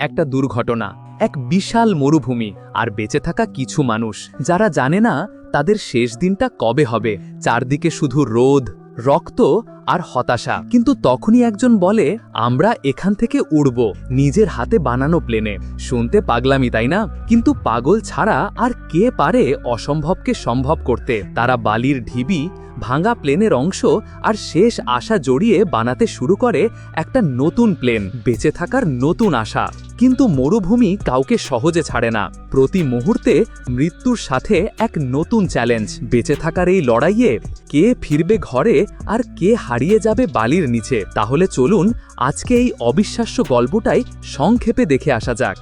একটা দুর্ঘটনা, এক বিশাল মরুভূমি আর বেঁচে থাকা কিছু মানুষ। যারা জানে না তাদের শেষ দিনটা কবে হবে। চারদিকে শুধু রোদ, রক্ত আর হতাশা। কিন্তু তখনই একজন বলে, আমরা এখান থেকে উড়ব, নিজের হাতে বানানো প্লেনে। শুনতে পাগলামি, তাই না? কিন্তু পাগল ছাড়া আর কে পারে অসম্ভবকে সম্ভব করতে? তারা বালির ঢিবি ভাঙা প্লেনের অংশ আর শেষ আশা জড়িয়ে বানাতে শুরু করে একটা নতুন প্লেন, বেঁচে থাকার নতুন আশা। কিন্তু মরুভূমি কাউকে সহজে ছাড়ে না। প্রতি মুহূর্তে মৃত্যুর সাথে এক নতুন চ্যালেঞ্জ, বেঁচে থাকার এই লড়াইয়ে কে ফিরবে ঘরে আর কে হারিয়ে যাবে বালির নিচে। তাহলে চলুন আজকে এই অবিশ্বাস্য গল্পটাই সংক্ষেপে দেখে আসা যাক।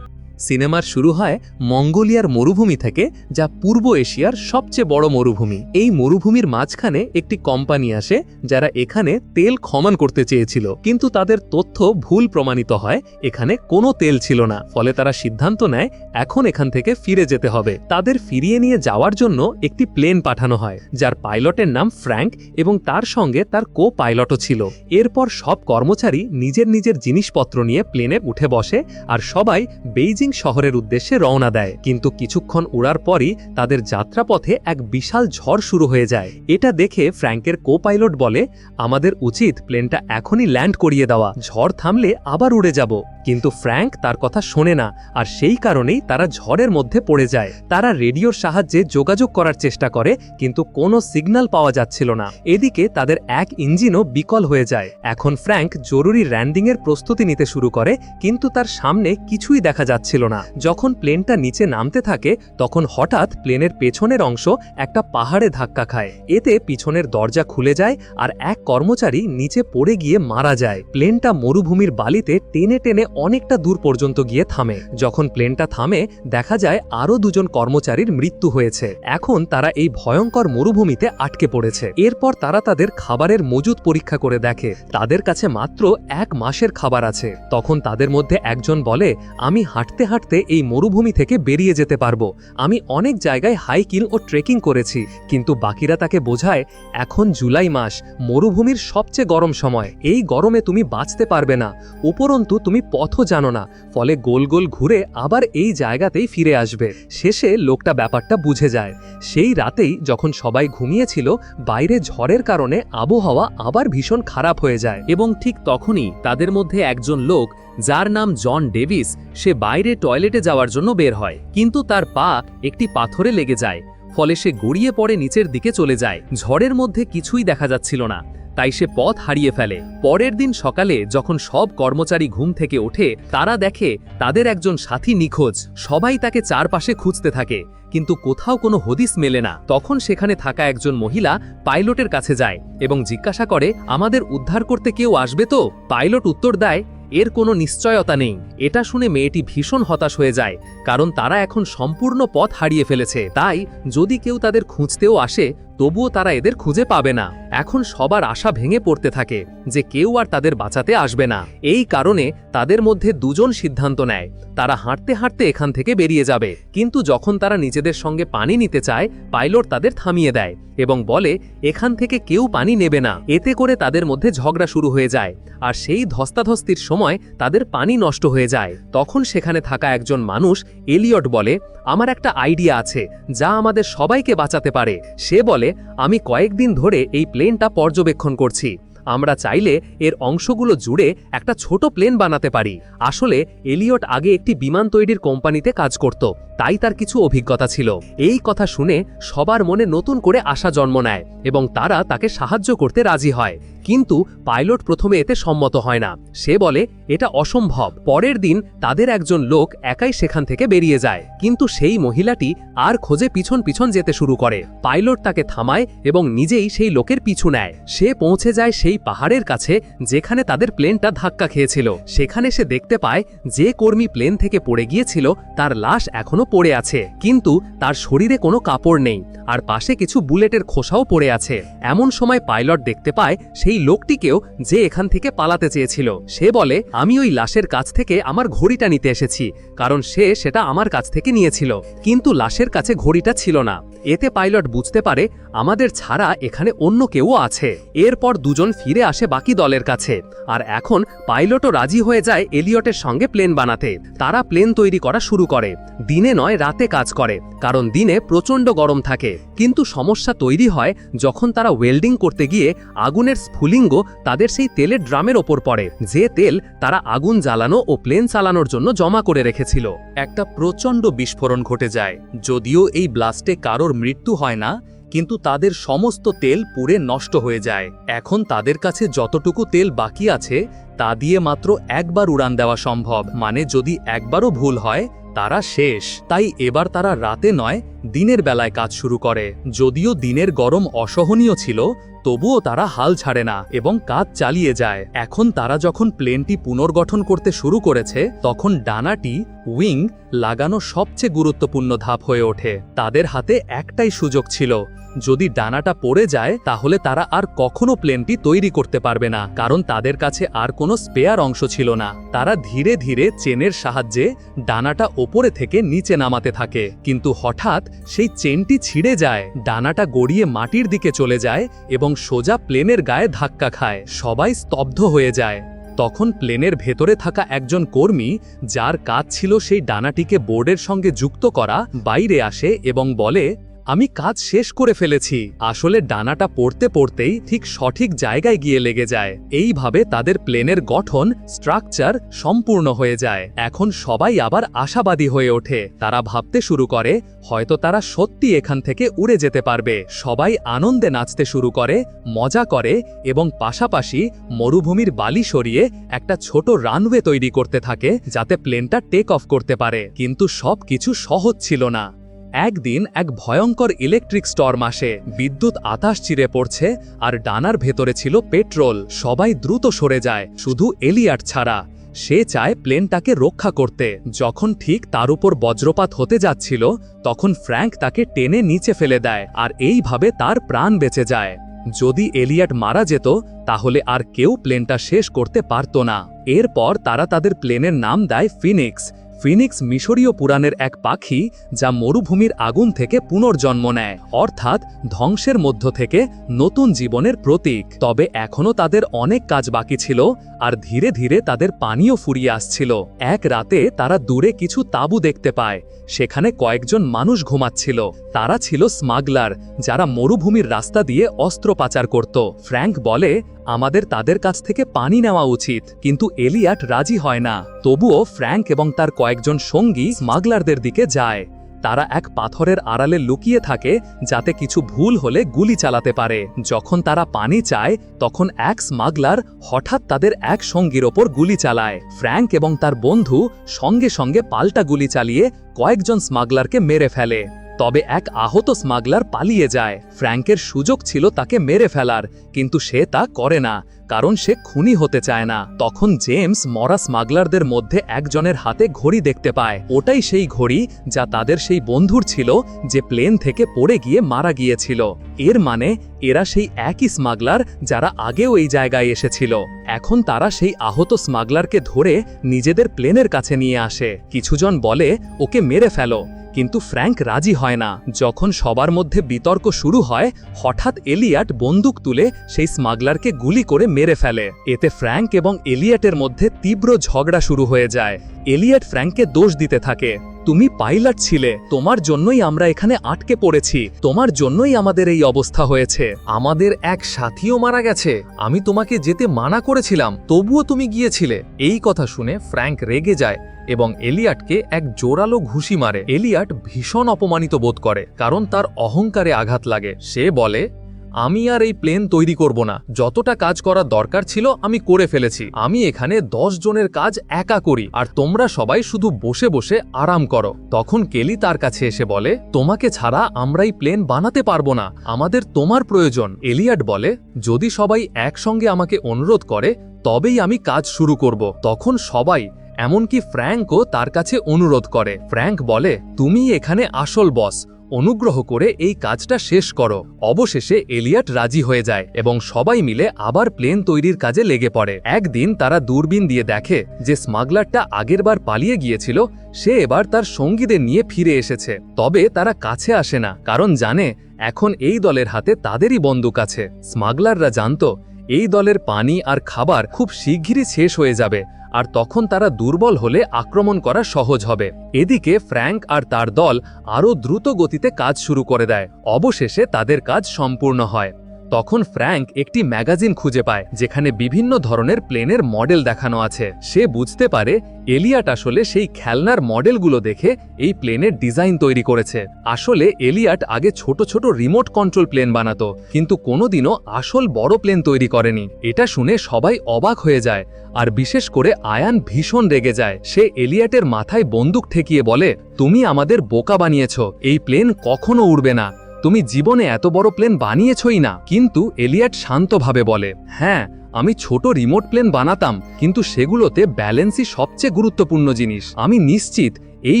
সিনেমার শুরু হয় মঙ্গোলিয়ার মরুভূমি থেকে, যা পূর্ব এশিয়ার সবচেয়ে বড় মরুভূমি। এই মরুভূমির মাঝখানে একটি কোম্পানি আসে, যারা এখানে তেল খনন করতে চেয়েছিল। কিন্তু তাদের তথ্য ভুল প্রমাণিত হয়, এখানে কোনো তেল ছিল না। ফলে তারা সিদ্ধান্ত নেয়, এখন এখান থেকে ফিরে যেতে হবে। তাদের ফিরিয়ে নিয়ে যাওয়ার জন্য একটি প্লেন পাঠানো হয়, যার পাইলটের নাম ফ্র্যাঙ্ক এবং তার সঙ্গে তার কো পাইলটও ছিল। এরপর সব কর্মচারী নিজের নিজের জিনিসপত্র নিয়ে প্লেনে উঠে বসে, আর সবাই বেইজিং শহরের উদ্দেশ্যে রওনা দেয়। কিন্তু কিছুক্ষণ উড়ার পরই তাদের যাত্রাপথে এক বিশাল ঝড় শুরু হয়ে যায়। এটা দেখে ফ্র্যাঙ্কের কো পাইলট বলে, আমাদের উচিত প্লেনটা এখনই ল্যান্ড করিয়ে দেওয়া। ঝড় থামলে আবার উড়ে যাব। কিন্তু ফ্র্যাঙ্ক তার কথা শোনে না, আর সেই কারণেই তারা ঝড়ের মধ্যে পড়ে যায়। তারা রেডিওর সাহায্যে যোগাযোগ করার চেষ্টা করে, কিন্তু কোনো সিগন্যাল পাওয়া যাচ্ছিল না। এদিকে তাদের এক ইঞ্জিনও বিকল হয়ে যায়। এখন ফ্র্যাঙ্ক জরুরি র্যান্ডিংয়ের প্রস্তুতি নিতে শুরু করে, কিন্তু তার সামনে কিছুই দেখা যাচ্ছিল না। যখন প্লেনটা নিচে নামতে থাকে, তখন হঠাৎ প্লেনের পেছনের অংশ একটা পাহাড়ে ধাক্কা খায়। এতে পিছনের দরজা খুলে যায়, আর এক কর্মচারী নিচে পড়ে গিয়ে মারা যায়। প্লেনটা মরুভূমির বালিতে টেনে টেনে অনেকটা দূর পর্যন্ত গিয়ে থামে। যখন প্লেনটা থামে, দেখা যায় আরও দুজন কর্মচারীর মৃত্যু হয়েছে। এখন তারা এই ভয়ঙ্কর মরুভূমিতে আটকে পড়েছে। এরপর তারা তাদের খাবারের মজুদ পরীক্ষা করে দেখে। তাদের কাছে মাত্র এক মাসের খাবার আছে। তখন তাদের মধ্যে একজন বলে, আমি হাঁটতে হাঁটতে এই মরুভূমি থেকে বেরিয়ে যেতে পারব। আমি অনেক জায়গায় হাইকিং ও ট্রেকিং করেছি, কিন্তু বাকিরা তাকে বোঝায়, এখন জুলাই মাস। মরুভূমির সবচেয়ে গরম সময়। এই গরমে তুমি বাঁচতে পারবে না। উপরন্তু তুমি পথও জানো না, ফলে গোল গোল ঘুরে আবার এই জায়গাতেই ফিরে আসবে। শেষে লোকটা ব্যাপারটা বুঝে যায়। সেই রাতেই যখন সবাই ঘুমিয়েছিল, বাইরে ঝড়ের কারণে আবহাওয়া আবার ভীষণ খারাপ হয়ে যায়। এবং ঠিক তখনই তাদের মধ্যে একজন লোক, যার নাম জন ডেভিস, সে বাইরে টয়লেটে যাওয়ার জন্য বের হয়। কিন্তু তার পা একটি পাথরে লেগে যায়, ফলে সে গড়িয়ে পড়ে নিচের দিকে চলে যায়। ঝড়ের মধ্যে কিছুই দেখা যাচ্ছিল না। তাই সে পথ হারিয়ে ফেলে। পরের দিন সকালে যখন সব কর্মচারী ঘুম থেকে ওঠে, তারা দেখে তাদের একজন সাথী নিখোঁজ। সবাই তাকে চারপাশে খুঁজতে থাকে, কিন্তু কোথাও কোনো হদিস মেলে না। তখন সেখানে থাকা একজন মহিলা পাইলটের কাছে যায় এবং জিজ্ঞাসা করে, আমাদের উদ্ধার করতে কেউ আসবে তো? পাইলট উত্তর দেয়, এর কোনো নিশ্চয়তা নেই। এটা শুনে মেয়েটি ভীষণ হতাশ হয়ে যায়, কারণ তারা এখন সম্পূর্ণ পথ হারিয়ে ফেলেছে। তাই যদি কেউ তাদের খুঁজতেও আসে তবুও তারা এদের খুঁজে পাবে না। এখন সবার আশা ভেঙে পড়তে থাকে যে কেউ আর তাদের বাঁচাতে আসবে না। এই কারণে তাদের মধ্যে দুজন সিদ্ধান্ত নেয়। তারা হাঁটতে হাঁটতে এখান থেকে বেরিয়ে যাবে। কিন্তু যখন তারা নিজেদের সঙ্গে পানি নিতে চায়, পাইলট তাদের থামিয়ে দেয় এবং বলে, এখান থেকে কেউ পানি নেবে না। এতে করে তাদের মধ্যে ঝগড়া শুরু হয়ে যায়। আর সেই ধস্তাধস্তির সময় তাদের পানি নষ্ট হয়ে যায়। তখন সেখানে থাকা একজন মানুষ এলিয়ট বলে, আমার একটা আইডিয়া আছে যা আমাদের সবাইকে বাঁচাতে পারে। সে বলে আমি কয়েকদিন ধরে এই প্লেনটা পর্যবেক্ষণ করছি। আমরা চাইলে এর অংশগুলো জুড়ে একটা ছোট প্লেন বানাতে পারি। আসলে, এলিয়ট আগে একটি বিমান তৈরির কোম্পানিতে কাজ করত, তাই তার কিছু অভিজ্ঞতা ছিল। এই কথা শুনে সবার মনে নতুন করে আশা জন্ম নেয় এবং তারা তাকে সাহায্য করতে রাজি হয়। কিন্তু পাইলট প্রথমে এতে সম্মত হয় না। সে বলে, এটা অসম্ভব। পরের দিন তাদের একজন লোক একাই সেখান থেকে বেরিয়ে যায়। কিন্তু সেই মহিলাটি আর খোঁজে পিছন পিছন যেতে শুরু করে। পাইলট তাকে থামায় এবং নিজেই সেই লোকের পিছু নেয়। সে পৌঁছে যায় সেই পাহাড়ের কাছে, যেখানে তাদের প্লেনটা ধাক্কা খেয়েছিল। সেখানে সে দেখতে পায়, যে কর্মী প্লেন থেকে পড়ে গিয়েছিল, তার লাশ এখনও পড়ে আছে। কিন্তু তার শরীরে কোনো কাপড় নেই। আর পাশে কিছু বুলেটের খোসাও পড়ে আছে। এমন সময় পাইলট দেখতে পায়, সেই সেই লোকটিকেও যে এখান থেকে পালাতে চেয়েছিল। সে বলে, আমি ওই লাশের কাছ থেকে আমার ঘড়িটা নিতে এসেছি, কারণ সে সেটা আমার কাছ থেকে নিয়েছিল। কিন্তু লাশের কাছে ঘড়িটা ছিল না। এতে পাইলট বুঝতে পারে আমাদের ছাড়া এখানে অন্য কেউ আছে। এরপর দুজন ফিরে আসে বাকি দলের কাছে। আর এখন পাইলটও রাজি হয়ে যায় এলিয়টের সঙ্গে প্লেন বানাতে। তারা প্লেন তৈরি করা শুরু করে। দিনে নয়, রাতে কাজ করে। কারণ দিনে প্রচণ্ড গরম থাকে। কিন্তু সমস্যা তৈরি হয় যখন তারা ওয়েল্ডিং করতে গিয়ে আগুনের স্ফুলিঙ্গ তাদের সেই তেলের ড্রামের ওপর পড়ে। যে তেল তারা আগুন জ্বালানো ও প্লেন চালানোর জন্য জমা করে রেখেছিল। একটা প্রচণ্ড বিস্ফোরণ ঘটে যায়। যদিও এই ব্লাস্টে কারোর মৃত্যু হয় না, কিন্তু তাদের সমস্ত তেল পুড়ে নষ্ট হয়ে যায়। এখন তাদের কাছে যতটুকু তেল বাকি আছে, তা দিয়ে মাত্র একবার উড়ান দেওয়া সম্ভব। মানে যদি একবারও ভুল হয়, তারা শেষ। তাই এবার তারা রাতে নয়, দিনের বেলায় কাজ শুরু করে। যদিও দিনের গরম অসহনীয় ছিল তবুও তারা হাল ছাড়ে না এবং কাজ চালিয়ে যায়। এখন তারা যখন প্লেনটি পুনর্গঠন করতে শুরু করেছে, তখন ডানাটি, উইং, লাগানো সবচেয়ে গুরুত্বপূর্ণ ধাপ হয়ে ওঠে। তাদের হাতে একটাই সুযোগ ছিল যদি ডানাটা পড়ে যায়, তাহলে তারা আর কখনো প্লেনটি তৈরি করতে পারবে না, কারণ তাদের কাছে আর কোনো স্পেয়ার অংশ ছিল না। তারা ধীরে ধীরে চেনের সাহায্যে ডানাটা ওপরে থেকে নিচে নামাতে থাকে। কিন্তু হঠাৎ সেই চেনটি ছিঁড়ে যায়, ডানাটা গড়িয়ে মাটির দিকে চলে যায় এবং সোজা প্লেনের গায়ে ধাক্কা খায়। সবাই স্তব্ধ হয়ে যায়। তখন প্লেনের ভেতরে থাকা একজন কর্মী, যার কাজ ছিল সেই ডানাটিকে বোর্ডের সঙ্গে যুক্ত করা, বাইরে আসে এবং বলে আমি কাজ শেষ করে ফেলেছি। আসলে ডানাটা পড়তে পড়তেই ঠিক সঠিক জায়গায় গিয়ে লেগে যায়। এইভাবে তাদের প্লেনের গঠন, স্ট্রাকচার সম্পূর্ণ হয়ে যায়। এখন সবাই আবার আশাবাদী হয়ে ওঠে। তারা ভাবতে শুরু করে, হয়তো তারা সত্যি এখান থেকে উড়ে যেতে পারবে। সবাই আনন্দে নাচতে শুরু করে, মজা করে এবং পাশাপাশি মরুভূমির বালি সরিয়ে একটা ছোট রানওয়ে তৈরি করতে থাকে, যাতে প্লেনটা টেক অফ করতে পারে। কিন্তু সব কিছু সহজ ছিল না। একদিন এক ভয়ঙ্কর ইলেকট্রিক স্টর্ম আসে। বিদ্যুৎ আতাশ চিরে পড়ছে আর ডানার ভেতরে ছিল পেট্রোল সবাই দ্রুত সরে যায়, শুধু এলিয়াট ছাড়া। সে চায় প্লেনটাকে রক্ষা করতে। যখন ঠিক তার উপর বজ্রপাত হতে যাচ্ছিল, তখন ফ্র্যাঙ্ক তাকে টেনে নিচে ফেলে দেয় আর এইভাবে তার প্রাণ বেঁচে যায়। যদি এলিয়াট মারা যেত, তাহলে আর কেউ প্লেনটা শেষ করতে পারত না। এরপর তারা তাদের প্লেনের নাম দেয় ফিনিক্স। ফিনিক্স মিশরীয় পুরাণের এক পাখি যা মরুভূমির আগুন থেকে পুনর্জন্ম নেয়, অর্থাৎ ধ্বংসের মধ্য থেকে নতুন জীবনের প্রতীক। তবে এখনও তাদের অনেক কাজ বাকি ছিল আর ধীরে ধীরে তাদের পানিও ফুরিয়ে আসছিল। এক রাতে তারা দূরে কিছু তাঁবু দেখতে পায়, সেখানে কয়েকজন মানুষ ঘুমাচ্ছিল। তারা ছিল স্মাগলার, যারা মরুভূমির রাস্তা দিয়ে অস্ত্র পাচার করত। ফ্র্যাঙ্ক বলে আমাদের তাদের কাছ থেকে পানি নেওয়া উচিত, কিন্তু এলিয়াট রাজি হয় না। তবুও ফ্র্যাঙ্ক এবং তার কয়েকজন সঙ্গী স্মাগলারদের দিকে যায়। তারা এক পাথরের আড়ালে লুকিয়ে থাকে, যাতে কিছু ভুল হলে গুলি চালাতে পারে। যখন তারা পানি চায়, তখন এক স্মাগলার হঠাৎ তাদের এক সঙ্গীর ওপর গুলি চালায়। ফ্র্যাঙ্ক এবং তার বন্ধু সঙ্গে সঙ্গে পাল্টা গুলি চালিয়ে কয়েকজন স্মাগলারকে মেরে ফেলে। তবে এক আহত স্মাগলার পালিয়ে যায়। ফ্র্যাঙ্কের সুযোগ ছিল তাকে মেরে ফেলার, কিন্তু সে তা করে না, কারণ সে খুনি হতে চায় না। তখন জেমস মরা স্মাগলারদের মধ্যে একজনের হাতে ঘড়ি দেখতে পায়। ওটাই সেই ঘড়ি যা তাদের সেই বন্ধুর ছিল, যে প্লেন থেকে পড়ে গিয়ে মারা গিয়েছিল। এর মানে এরা সেই একই স্মাগলার যারা আগেও এই জায়গায় এসেছিল। এখন তারা সেই আহত স্মাগলারকে ধরে নিজেদের প্লেনের কাছে নিয়ে আসে। কিছুজন বলে, ওকে মেরে ফেলো। কিন্তু ফ্র্যাঙ্ক রাজি হয় না। যখন সবার মধ্যে বিতর্ক শুরু হয়, হঠাৎ এলিয়াট বন্দুক তুলে সেই স্মাগলারকে গুলি করে মেরে ফেলে। এতে ফ্র্যাঙ্ক এবং এলিয়াটের মধ্যে তীব্র ঝগড়া শুরু হয়ে যায়। এলিয়াট ফ্র্যাঙ্ককে দোষ দিতে থাকে। তুমি পাইলট ছিলে, তোমার জন্যই আমরা এখানে আটকে পড়েছি, তোমার জন্যই আমাদের এই অবস্থা হয়েছে। আমাদের এক সাথীও মারা গেছে। আমি তোমাকে যেতে মানা করেছিলাম, তবুও তুমি গিয়েছিলে। এই কথা শুনে ফ্র্যাঙ্ক রেগে যায় এবং এলিয়াটকে এক জোরালো ঘুষি মারে। এলিয়াট ভীষণ অপমানিত বোধ করে, কারণ তার অহংকারে আঘাত লাগে। সে বলে আমি আর এই প্লেন তৈরি করব না। যতটা কাজ করার দরকার ছিল, আমি করে ফেলেছি। আমি এখানে দশ জনের কাজ একা করি, আর তোমরা সবাই শুধু বসে বসে আরাম করো। তখন কেলি তার কাছে এসে বলে, তোমাকে ছাড়া আমরা এই প্লেন বানাতে পারব না। আমাদের তোমার প্রয়োজন। এলিয়াট বলে, যদি সবাই একসঙ্গে আমাকে অনুরোধ করে, তবেই আমি কাজ শুরু করব। তখন সবাই, এমনকি ফ্র্যাঙ্কও তার কাছে অনুরোধ করে। ফ্র্যাঙ্ক বলে, তুমি এখানে আসল বস। অনুগ্রহ করে এই কাজটা শেষ করো। অবশেষে এলিয়াট রাজি হয়ে যায় এবং সবাই মিলে আবার প্লেন তৈরির কাজে লেগে পড়ে। একদিন তারা দূরবীন দিয়ে দেখে যে স্মাগলারটা আগেরবার পালিয়ে গিয়েছিল, সে এবার তার সঙ্গীদের নিয়ে ফিরে এসেছে। তবে তারা কাছে আসে না, কারণ জানে এখন এই দলের হাতে তাদেরই বন্দুক আছে। স্মাগলাররা জানত, এই দলের পানি আর খাবার খুব শিগগিরই শেষ হয়ে যাবে। আর তখন তারা দুর্বল হলে আক্রমণ করা সহজ হবে। এদিকে ফ্র্যাঙ্ক আর তার দল আরও দ্রুত গতিতে কাজ শুরু করে দেয়। অবশেষে তাদের কাজ সম্পূর্ণ হয়। তখন ফ্র্যাঙ্ক একটি ম্যাগাজিন খুঁজে পায়, যেখানে বিভিন্ন ধরনের প্লেনের মডেল দেখানো আছে। সে বুঝতে পারে এলিয়াট আসলে সেই খেলনার মডেলগুলো দেখে এই প্লেনের ডিজাইন তৈরি করেছে। আসলে এলিয়াট আগে ছোট ছোট রিমোট কন্ট্রোল প্লেন বানাতো, কিন্তু কোনোদিনও আসল বড় প্লেন তৈরি করেনি। এটা শুনে সবাই অবাক হয়ে যায়, আর বিশেষ করে আয়ান ভীষণ রেগে যায়। সে এলিয়াটের মাথায় বন্দুক ঠেকিয়ে বলে, তুমি আমাদের বোকা বানিয়েছ, এই প্লেন কখনো উড়বে না। তুমি জীবনে এত বড় প্লেন বানিয়েছই না। কিন্তু এলিয়াট শান্তভাবে বলে হ্যাঁ আমি ছোট রিমোট প্লেন বানাতাম, কিন্তু সেগুলোতে ব্যালেন্সই সবচেয়ে গুরুত্বপূর্ণ জিনিস। আমি নিশ্চিত এই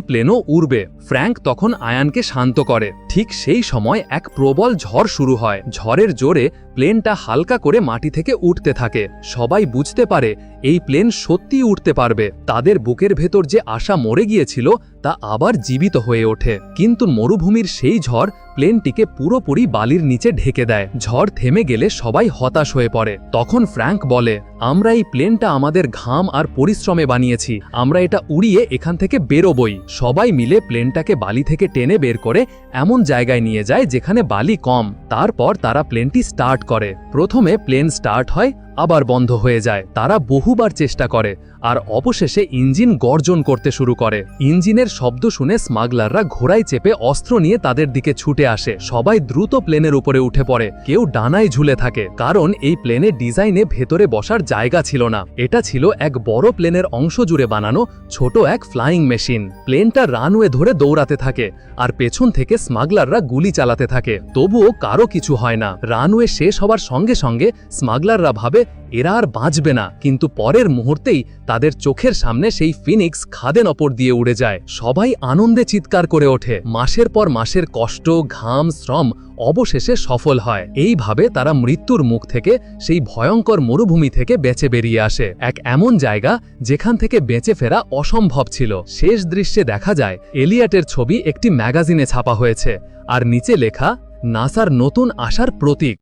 প্লেনও উড়বে। ফ্র্যাঙ্ক তখন আয়ানকে শান্ত করে। ঠিক সেই সময় এক প্রবল ঝড় শুরু হয়। ঝড়ের জোরে প্লেনটা হালকা করে মাটি থেকে উঠতে থাকে। সবাই বুঝতে পারে এই প্লেন সত্যিই উঠতে পারবে। তাদের বুকের ভেতর যে আশা মরে গিয়েছিল, তা আবার জীবিত হয়ে ওঠে। কিন্তু মরুভূমির সেই ঝড় প্লেনটিকে পুরোপুরি বালির নিচে ঢেকে দেয়। ঝড় থেমে গেলে সবাই হতাশ হয়ে পড়ে। তখন ফ্র্যাঙ্ক বলে, আমরা এই প্লেনটা আমাদের ঘাম আর পরিশ্রমে বানিয়েছি। আমরা এটা উড়িয়ে এখান থেকে বেরোবই। সবাই মিলে প্লেনটাকে বালি থেকে টেনে বের করে এমন জায়গায় নিয়ে যায় যেখানে বালি কম। তারপর তারা প্লেনটি স্টার্ট করে। প্রথমে প্লেন স্টার্ট হয় আবার বন্ধ হয়ে যায়। তারা বহুবার চেষ্টা করে, আর অবশেষে ইঞ্জিন গর্জন করতে শুরু করে। ইঞ্জিনের শব্দ শুনে স্মাগলাররা ঘোড়ায় চেপে অস্ত্র নিয়ে তাদের দিকে ছুটে আসে। সবাই দ্রুত প্লেনের উপরে উঠে পড়ে। কেউ ডানায় ঝুলে থাকে, কারণ এই প্লেনের ডিজাইনে ভেতরে বসার জায়গা ছিল না। এটা ছিল এক বড় প্লেনের অংশ জুড়ে বানানো, ছোট এক ফ্লাইং মেশিন। প্লেনটা রানওয়ে ধরে দৌড়াতে থাকে, আর পেছন থেকে স্মাগলাররা গুলি চালাতে থাকে। তবুও কারও কিছু হয় না। রানওয়ে শেষ হবার সঙ্গে সঙ্গে স্মাগলাররা ভাবে এরা আর বাঁচবে না। কিন্তু পরের মুহূর্তেই তাদের চোখের সামনে সেই ফিনিক্স খাদেন অপর দিয়ে উড়ে যায়। সবাই আনন্দে চিৎকার করে ওঠে। মাসের পর মাসের কষ্ট, ঘাম, শ্রম অবশেষে সফল হয়। এইভাবে তারা মৃত্যুর মুখ থেকে সেই ভয়ঙ্কর মরুভূমি থেকে বেঁচে বেরিয়ে আসে। এক এমন জায়গা যেখান থেকে বেঁচে ফেরা অসম্ভব ছিল। শেষ দৃশ্যে দেখা যায়, এলিয়াটের ছবি একটি ম্যাগাজিনে ছাপা হয়েছে। আর নিচে লেখা, নাসার নতুন আশার প্রতীক।